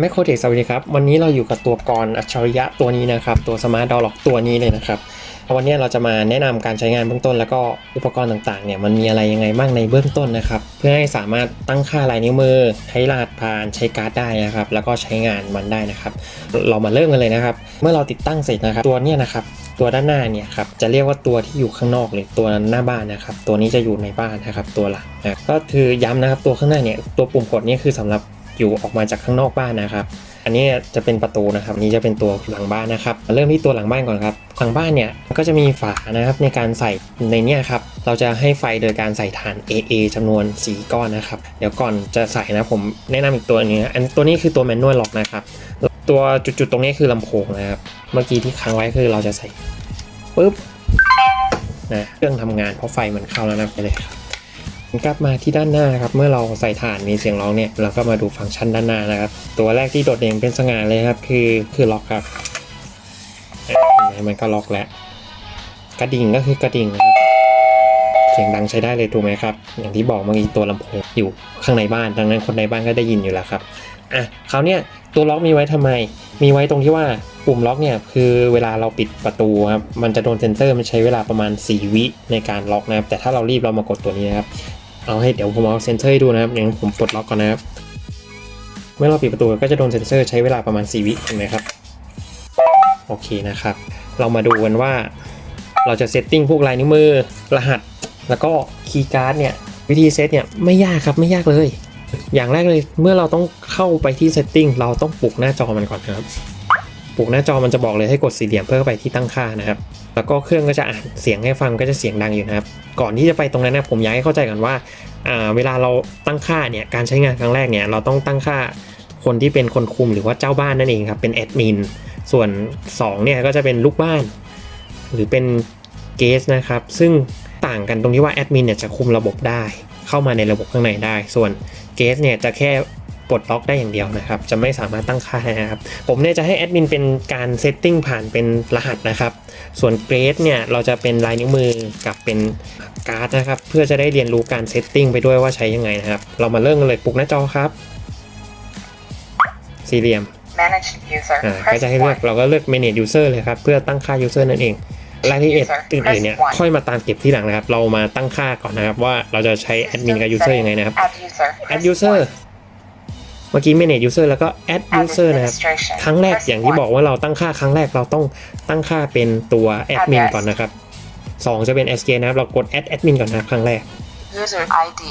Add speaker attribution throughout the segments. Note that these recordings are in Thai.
Speaker 1: แมคโครเทคสวัสดีครับ วันนี้เราอยู่กับตัวกรอัจฉริยะตัวนี้นะครับ ตัวสมาร์ทดอล็อกตัวนี้เลยนะครับ วันนี้เราจะมาแนะนำการใช้งานเบื้องต้น แล้วก็อุปกรณ์ต่างๆเนี่ยมันมีอะไรยังไงบ้างในเบื้องต้นนะครับ เพื่อให้สามารถตั้งค่าลายนิ้วมือใช้รหัสผ่านใช้การ์ดได้นะครับ แล้วก็ใช้งานมันได้นะครับ เรามาเริ่มกันเลยนะครับ เมื่อเราติดตั้งเสร็จนะครับ ตัวเนี้ยนะครับตัวด้านหน้าเนี่ยครับจะเรียกว่าตัวที่อยู่ข้างนอกหรือตัวหน้าบ้านนะครับ ตัวนี้จะอยู่ในบ้านนะครับ ตัวหลักนะก็คือย้ำนะครับตัวข้างหน้าเนี่ยตัวปุ่มกดนี่คือสำหรับ อยู่ออกมาจากข้างนอกบ้านนะครับ อันนี้จะเป็นประตูนะครับอันนี้จะเป็นตัวหลังบ้านนะครับมาเริ่มที่ตัวหลังบ้านก่อนครับ หลังบ้านเนี่ยก็จะมีฝานะครับในการใส่ในเนี้ยครับ เราจะให้ไฟโดยการใส่ถ่าน AA จำนวน 4 ก้อนนะครับ เดี๋ยวก่อนจะใส่นะผมแนะนำอีกตัวนึงนะอันตัวนี้คือตัวแมนนวลล็อกนะครับ ตัวจุดๆตรงนี้คือลำโพงนะครับ เมื่อกี้ที่ค้างไว้คือเราจะใส่ปุ๊บนะเครื่องทำงานเพราะไฟมันเข้าแล้วนะไปเลยครับ กลับมาที่ด้านหน้าครับเมื่อเราใส่ถ่านมีเสียงร้องเนี่ยเราก็มาดูฟังก์ชันด้านหน้านะครับ ตัวแรกที่โดดเด่นเป็นสง่าเลยครับ คือคือล็อกครับอะเห็นมันก็ล็อกแล้ว กระดิ่งก็คือกระดิ่งนะครับเสียงดังใช้ได้เลยถูกไหมครับ อย่างที่บอกเมื่อกี้ตัวลำโพงอยู่ข้างในบ้าน ดังนั้นคนในบ้านก็ได้ยินอยู่แล้วครับอะคราวเนี้ยตัวล็อกมีไว้ทำไม มีไว้ตรงที่ว่าปุ่มล็อกเนี่ยคือเวลาเราปิดประตูครับมันจะโดนเซนเซอร์มันใช้เวลาประมาณ 4 วิในการล็อกนะครับแต่ถ้าเรารีบเรามากดตัวนี้นะครับ เอาให้เดี๋ยวผมเอาเซนเซอร์ให้ดูนะครับอย่างนั้ผมปลดล็อกก่อนนะครับ เมื่อเราปิดประตูก็จะโดนเซนเซอร์ใช้เวลาประมาณ 4 วิเห็นไหมครับ โอเคนะครับ เรามาดูกันว่า เราจะเซตติ้งพวกลายนิ้วมือ รหัส แล้วก็คีย์การ์ดเนี่ย วิธีเซตเนี่ยไม่ยากครับไม่ยากเลย อย่างแรกเลยเมื่อเราต้องเข้าไปที่ setting เราต้องปลุกหน้าจอมันก่อนครับ ปลุกหน้าจอมันจะบอกเลยให้กดสี่เหลี่ยมเพื่อไปที่ตั้งค่านะครับ แล้วก็เครื่องก็จะอ่านเสียงให้ฟังก็จะเสียงดังอยู่นะครับ ก่อนที่จะไปตรงนั้นนะผมอยากให้เข้าใจก่อนว่าอ่าเวลาเราตั้งค่าเนี่ยการใช้งานครั้งแรกเนี่ยเราต้องตั้งค่าคนที่เป็นคนคุมหรือว่าเจ้าบ้านนั่นเองครับเป็นแอดมินส่วน2เนี่ยก็จะเป็นลูกบ้าน หรือเป็นเกสนะครับ ซึ่งต่างกันตรงที่ว่าแอดมินเนี่ยจะคุมระบบได้ เข้ามาในระบบข้างในได้ ส่วนเกสเนี่ยจะแค่ ปลดล็อกได้อย่างเดียวนะครับ จะไม่สามารถตั้งค่าได้นะครับ ผมเนี่ยจะให้แอดมินเป็นการเซตติ้งผ่านเป็นรหัสนะครับ ส่วนเกรดเนี่ยเราจะเป็นลายนิ้วมือกับเป็นการ์ดนะครับ เพื่อจะได้เรียนรู้การเซตติ้งไปด้วยว่าใช้ยังไงนะครับ เรามาเริ่มกันเลยปลุกหน้าจอครับ สี่เหลี่ยม
Speaker 2: Manage user.
Speaker 1: อ่าก็
Speaker 2: Press
Speaker 1: จะให้เลือก
Speaker 2: one.
Speaker 1: เราก็เลือก manage user เลยครับ เพื่อตั้งค่า user นั่นเองรายละเอียดอื่นๆเนี่ยค่อยมาตามเก็บที่หลังนะครับ เรามาตั้งค่าก่อนนะครับว่าเราจะใช้ admin กับ user ยังไงนะครับ
Speaker 2: Add user.
Speaker 1: add
Speaker 2: Press
Speaker 1: user
Speaker 2: one.
Speaker 1: เมื่อกี้ manage user แล้วก็ add
Speaker 2: Add
Speaker 1: user นะครับ
Speaker 2: administration.
Speaker 1: ครั้งแรก
Speaker 2: Press
Speaker 1: อย่างที่
Speaker 2: one.
Speaker 1: บอกว่าเราตั้งค่าครั้งแรกเราต้องตั้งค่าเป็นตัว admin
Speaker 2: Address
Speaker 1: ก่อนนะครับสองจะเป็น SK นะครับ เรากด add admin ก่อนนะครับครั้งแรก
Speaker 2: User ID.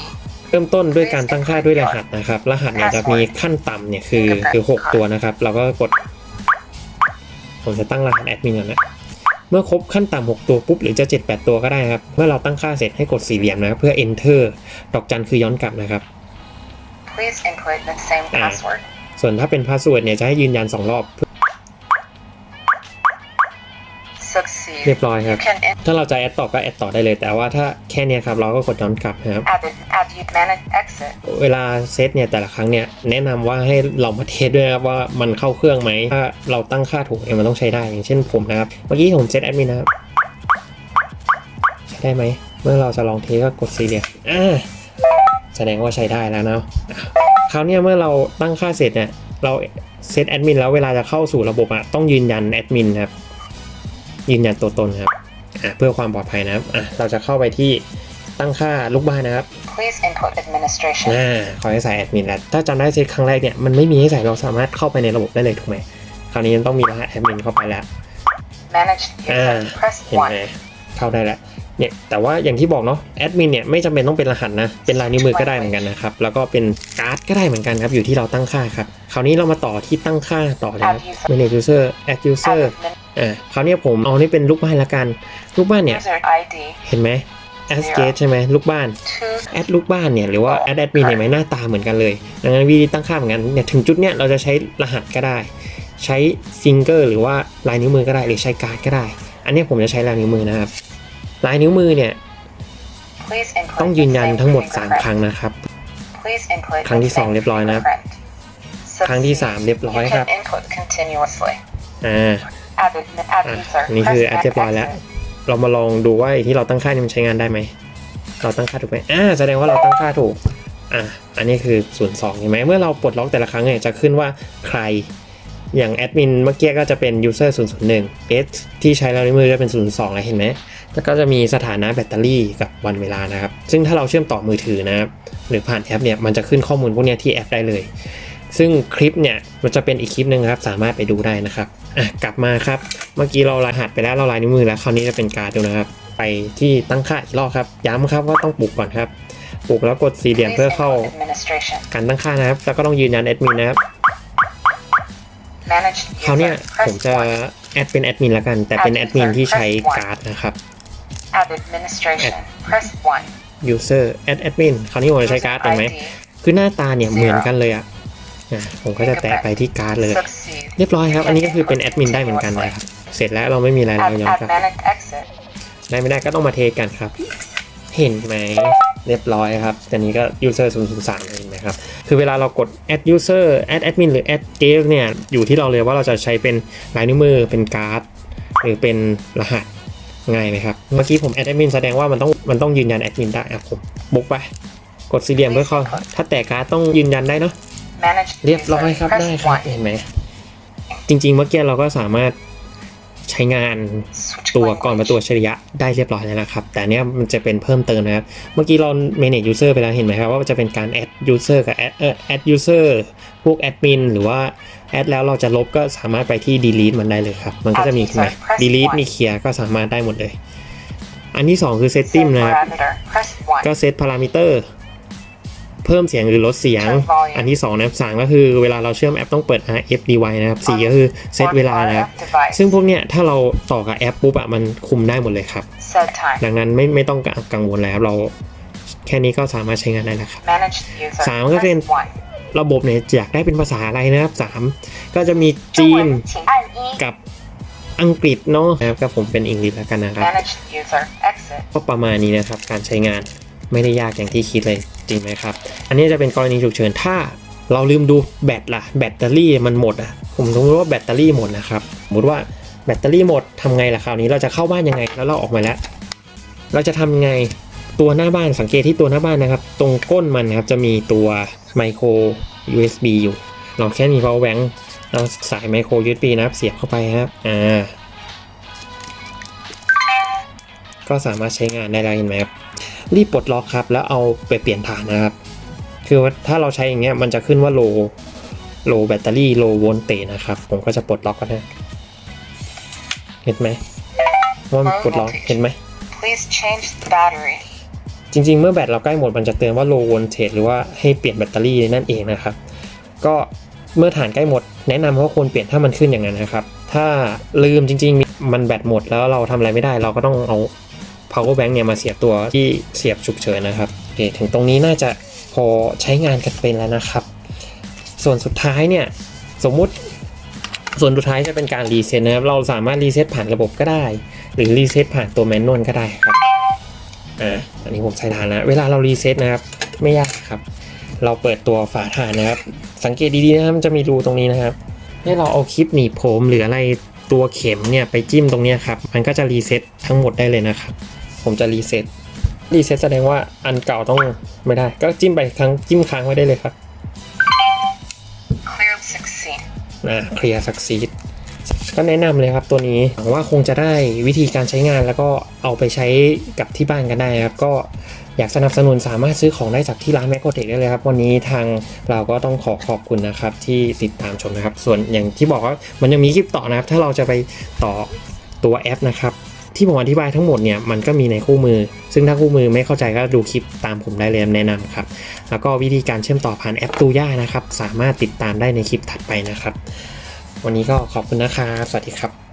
Speaker 1: เริ่มต้นด้วยการตั้งค่าด้วยรหัสนะครับ รหัสเนี่ยจะมีขั้นต่ำเนี่ยคือคือ 6 ตัวนะครับ เราก็กด ผมจะตั้งรหัสแอดมินก่อนนะ เมื่อครบขั้นต่ำ6ตัวปุ๊บหรือจะ 7 8 ตัวก็ได้ครับ เมื่อเราตั้งค่าเสร็จให้กดสี่เหลี่ยมนะครับเพื่อ enter ดอกจันคือย้อนกลับนะครับ
Speaker 2: Please input the same
Speaker 1: Ah.
Speaker 2: password.
Speaker 1: ส่วนถ้าเป็นพาสเวิร์ดเนี่ยจะให้ยืนยัน 2 รอบ
Speaker 2: Succeed.
Speaker 1: เรียบร้อยครับ
Speaker 2: You can in-
Speaker 1: ถ้าเราจะแอดต่อก็แอดต่อได้เลย แต่ว่าถ้าแค่เนี้ยครับเราก็กดย้อนกลับนะครับ
Speaker 2: add it. Add you manage exit.
Speaker 1: เวลาเซตเนี่ยแต่ละครั้งเนี่ยแนะนำว่าให้เรามาเทสด้วยนะครับว่ามันเข้าเครื่องไหมถ้าเราตั้งค่าถูกเนี่ยมันต้องใช้ได้อย่างเช่นผมนะครับ เมื่อกี้ผมเซตแอดมินนะครับ ใช้ได้ไหม เมื่อเราจะลองเทสก็กดสี่เหลี่ยมอ่า แสดงว่าใช้ได้แล้วเนาะอะคราวเนี้ยเมื่อเราตั้งค่าเสร็จเนี่ยเราเซตแอดมินแล้วเวลาจะเข้าสู่ระบบอะต้องยืนยันแอดมินครับยืนยันตัวตนครับอะเพื่อความปลอดภัยนะครับอะเราจะเข้าไปที่ตั้งค่าลูกบ้านนะครับ
Speaker 2: Please input administration.
Speaker 1: อ่าขอให้ใส่แอดมินแล้วถ้าจำได้เซตครั้งแรกเนี่ยมันไม่มีให้ใส่เราสามารถเข้าไปในระบบได้เลยถูกไหมคราวนี้ต้องมีรหัสแอดมินเข้าไปแล้ว
Speaker 2: Manage
Speaker 1: อ่า
Speaker 2: user. Press
Speaker 1: เห็นไหม
Speaker 2: one.
Speaker 1: เข้าได้แล้ว เนี่ยแต่ว่าอย่างที่บอกเนาะแอดมินเนี่ยไม่จำเป็นต้องเป็นรหัสนะ เป็นลายนิ้วมือก็ได้เหมือนกันนะครับ แล้วก็เป็นการ์ดก็ได้เหมือนกันครับ อยู่ที่เราตั้งค่าครับ คราวนี้เรามาต่อที่ตั้งค่าต่อเลยครับ
Speaker 2: Add user
Speaker 1: manage user add user
Speaker 2: Add admin-
Speaker 1: อ่าคราวนี้ผมเอานี่เป็นลูกบ้านละกัน ลูกบ้านเนี่ย
Speaker 2: user ID.
Speaker 1: เห็นไหม as gate ใช่ไหมลูกบ้าน
Speaker 2: Two.
Speaker 1: แอดลูกบ้านเนี่ยหรือว่าแอดแอดมินเนี่ยไหมหน้าตาเหมือนกันเลย ดังนั้นวิธีตั้งค่าเหมือนกันเนี่ยถึงจุดเนี้ยเราจะใช้รหัสก็ได้ ใช้ฟิงเกอร์หรือว่าลายนิ้วมือก็ได้หรือใช้การ์ดก็ได้ อันเนี้ยผมจะใช้ลายนิ้วมือนะครับ ลายนิ้วมือเนี่ย
Speaker 2: Please input
Speaker 1: ต้อง
Speaker 2: the
Speaker 1: ยืนยัน
Speaker 2: same
Speaker 1: ทั้งหมด
Speaker 2: fingerprint.
Speaker 1: 3ครั้งนะครับ
Speaker 2: Please input
Speaker 1: ครั้ง
Speaker 2: the
Speaker 1: ที่สอง
Speaker 2: same
Speaker 1: เรียบร้อยนะครับ
Speaker 2: fingerprint.
Speaker 1: ครั้งที่
Speaker 2: Succeed.
Speaker 1: 3เรียบร้อย
Speaker 2: You
Speaker 1: ครับ
Speaker 2: can input continuously.
Speaker 1: อ่า
Speaker 2: Add it. Add
Speaker 1: อะ
Speaker 2: user.
Speaker 1: นี่คือ
Speaker 2: Press
Speaker 1: แอดเรียบร้อยแล้ว
Speaker 2: exit.
Speaker 1: เรามาลองดูว่าไอ้ที่เราตั้งค่านี่มันใช้งานได้ไหม เราตั้งค่าถูกไหมอ่าแสดงว่าเราตั้งค่าถูกอะอันนี้คือศูนย์สองเห็นไหมเมื่อเราปลดล็อกแต่ละครั้งเนี่ยจะขึ้นว่าใคร อย่างแอดมินเมื่อกี้ก็จะเป็น user 001 S ที่ใช้ลายนิ้วมือจะเป็น 02แล้วเห็นไหม แล้วก็จะมีสถานะแบตเตอรี่กับวันเวลานะครับ ซึ่งถ้าเราเชื่อมต่อมือถือนะครับ หรือผ่านแอปเนี่ย มันจะขึ้นข้อมูลพวกนี้ที่แอปได้เลย ซึ่งคลิปเนี่ย มันจะเป็นอีกคลิปหนึ่งครับ สามารถไปดูได้นะครับ อะ กลับมาครับ เมื่อกี้เรารหัสไปแล้ว เราลายนิ้วมือแล้ว คราวนี้จะเป็นการ์ดดูนะครับ ไปที่ตั้งค่าอีกรอบครับ ย้ำครับว่าต้องปลุกก่อนครับปลุกแล้วกดสี่เหลี่ยมเพื่อเข้าการตั้งค่านะครับ แล้วก็ต้องยืนยันแอดมินนะครับ
Speaker 2: Manage
Speaker 1: คราวเนี้ย
Speaker 2: user.
Speaker 1: ผม
Speaker 2: Press
Speaker 1: จะ
Speaker 2: 1.
Speaker 1: แอดเป็นแอดมินละกัน แต่เป็นแอดมินที่ใช้การ์ดนะครับ
Speaker 2: Add administration. Press 1.
Speaker 1: user add admin คราวนี้ผมจะใช้การ์ดเห็นไหม
Speaker 2: ID.
Speaker 1: คือหน้าตาเนี่ยเหมือนกันเลยอะอะผมก็จะแตะไปที่การ์ดเลย
Speaker 2: Succeed.
Speaker 1: เรียบร้อยครับ อันนี้ก็คือเป็นแอดมินได้เหมือนกันนะครับ เสร็จแล้วเราไม่มีอะไร
Speaker 2: Add,
Speaker 1: แล้วย้อน
Speaker 2: add
Speaker 1: กลับ
Speaker 2: manage exit.
Speaker 1: ได้ไม่ได้ก็ต้องมาเทสกันครับ เห็นไหมเรียบร้อยครับแต่นี้ก็ user 003เลยนะครับ คือเวลาเรากด add user add admin หรือ add guest เนี่ย อยู่ที่เราเลยว่าเราจะใช้เป็นลายนิ้วมือ เป็นการ์ด หรือเป็นรหัสง่ายไหมครับ เมื่อกี้ผม add admin แสดงว่ามันต้องมันต้องยืนยัน admin ได้อะผมบุกไป กดสี่เหลี่ยมเพื่อเข้าถ้าแตกการ์ดต้องยืนยันได้เนาะ
Speaker 2: Manage
Speaker 1: เรียบร้อย
Speaker 2: user.
Speaker 1: ครับ
Speaker 2: Press
Speaker 1: ได้ครับ
Speaker 2: 1.
Speaker 1: เห็นไหม จริง ๆ เมื่อกี้เราก็สามารถ ใช้งาน
Speaker 2: Switch
Speaker 1: ตัวก่อนประ
Speaker 2: language.
Speaker 1: ตูอัจฉริยะได้เรียบร้อยแล้วนะครับ แต่อันเนี้ยมันจะเป็นเพิ่มเติมนะครับ เมื่อกี้เรา manage user ไปแล้วเห็นไหมครับว่าจะเป็นการ add user กับ add เอ่อ add user พวก admin หรือว่า add แล้วเราจะลบก็สามารถไปที่ delete มันได้เลยครับ มันก็จะมีใช่ไหม delete มีเคลียร์ก็สามารถได้หมดเลย อันที่สองคือ setting
Speaker 2: Set
Speaker 1: นะครับ
Speaker 2: parameter. Press 1.
Speaker 1: ก็เซตพารามิ เพิ่มเสียงหรือลดเสียง อันที่2นะครับสก็คือเวลาเราเชื่อมแอปต้องเปิด RF device นะครับสก็คือเซตเวลานะครับ ซึ่งพวกเนี้ยถ้าเราต่อกับแอปปุ๊บอะมันคุมได้หมดเลยครับ ดังนั้นไม่ไม่ต้องกังวลแล้วเราแค่นี้ก็สามารถใช้งานได้แล้วครับสามก็เป็นระบบเนี่ยอยากได้เป็นภาษาอะไรนะครับสามก็จะมีจีนกับอังกฤษเนาะครับก็ผมเป็นอังกฤษแล้วกันนะครับก็ประมาณนี้นะครับ การใช้งานไม่ได้ยากอย่างที่คิดเลย จริงไหมครับ อันนี้จะเป็นกรณีฉุกเฉินถ้าเราลืมดูแบตล่ะแบตเตอรี่มันหมดอะผมสมมติว่าแบตเตอรี่หมดนะครับสมมติว่าแบตเตอรี่หมดทำไงล่ะคราวนี้เราจะเข้าบ้านยังไงแล้วเราออกมาแล้ว เราจะทำไงตัวหน้าบ้านสังเกตที่ตัวหน้าบ้านนะครับ ตรงก้นมันนะครับจะมีตัวไมโคร USB อยู่ เราแค่มี power bank เราสายไมโคร USB นะครับเสียบเข้าไปครับอ่าก็สามารถใช้งานได้แล้วเห็นไหมครับ รีบปลดล็อกครับแล้วเอาไปเปลี่ยนฐานนะครับ คือว่าถ้าเราใช้อย่างเงี้ยมันจะขึ้นว่าโลโลแบตเตอรี่โลโวลเตนะครับ ผมก็จะปลดล็อกก็ได้เห็นไหมว่ามันปลดล็อกเห็นไหม
Speaker 2: Please change the battery.
Speaker 1: จริงๆ เมื่อแบตเราใกล้หมดมันจะเตือนว่า low voltage หรือว่าให้เปลี่ยนแบตเตอรี่นั่นเองนะครับ ก็เมื่อฐานใกล้หมด แนะนำว่าควรเปลี่ยนถ้ามันขึ้นอย่างนั้นนะครับ ถ้าลืมจริงๆ มันแบตหมดแล้วเราทำอะไรไม่ได้ เราก็ต้องเอา power bank เนี่ยมาเสียบตัวที่เสียบฉุกเฉินนะครับโอเคถึงตรงนี้น่าจะพอใช้งานกันเป็นแล้วนะครับ ส่วนสุดท้ายเนี่ยสมมุติส่วนสุดท้ายจะเป็นการรีเซ็ตนะครับ เราสามารถรีเซ็ตผ่านระบบก็ได้ หรือรีเซ็ตผ่านตัวแมนนวลก็ได้ครับอ่าอันนี้ผมใช้ฐานนะเวลาเรารีเซ็ตนะครับไม่ยากครับ เราเปิดตัวฝาฐานนะครับ สังเกตดีๆนะครับมันจะมีรูตรงนี้นะครับให้เราเอาคลิปหนีบผมหรืออะไรตัวเข็มเนี่ยไปจิ้มตรงนี้ครับ มันก็จะรีเซ็ตทั้งหมดได้เลยนะครับ ผมจะรีเซ็ตรีเซ็ตแสดงว่าอันเก่าต้องไม่ได้ ก็จิ้มไปครั้งจิ้มค้างไว้ได้เลยครับ
Speaker 2: Clear succeed.
Speaker 1: อ่าเคลียร์สักซีดก็แนะนำเลยครับตัวนี้หวังว่าคงจะได้วิธีการใช้งานแล้วก็เอาไปใช้กับที่บ้านกันได้ครับก็อยากสนับสนุนสามารถซื้อของได้จากที่ร้านแมคโครเทคได้เลยครับ วันนี้ทางเราก็ต้องขอขอบคุณนะครับ ที่ติดตามชมนะครับ ส่วนอย่างที่บอกว่ามันยังมีคลิปต่อนะครับ ถ้าเราจะไปต่อตัวแอปนะครับ ที่ผมอธิบายทั้งหมดเนี่ยมันก็มีในคู่มือ ซึ่งถ้าคู่มือไม่เข้าใจก็ดูคลิปตามผมได้เลยแนะนำครับแล้วก็วิธีการเชื่อมต่อผ่านแอปตูย่านะครับสามารถติดตามได้ในคลิปถัดไปนะครับ วันนี้ก็ขอบคุณนะครับ สวัสดีครับ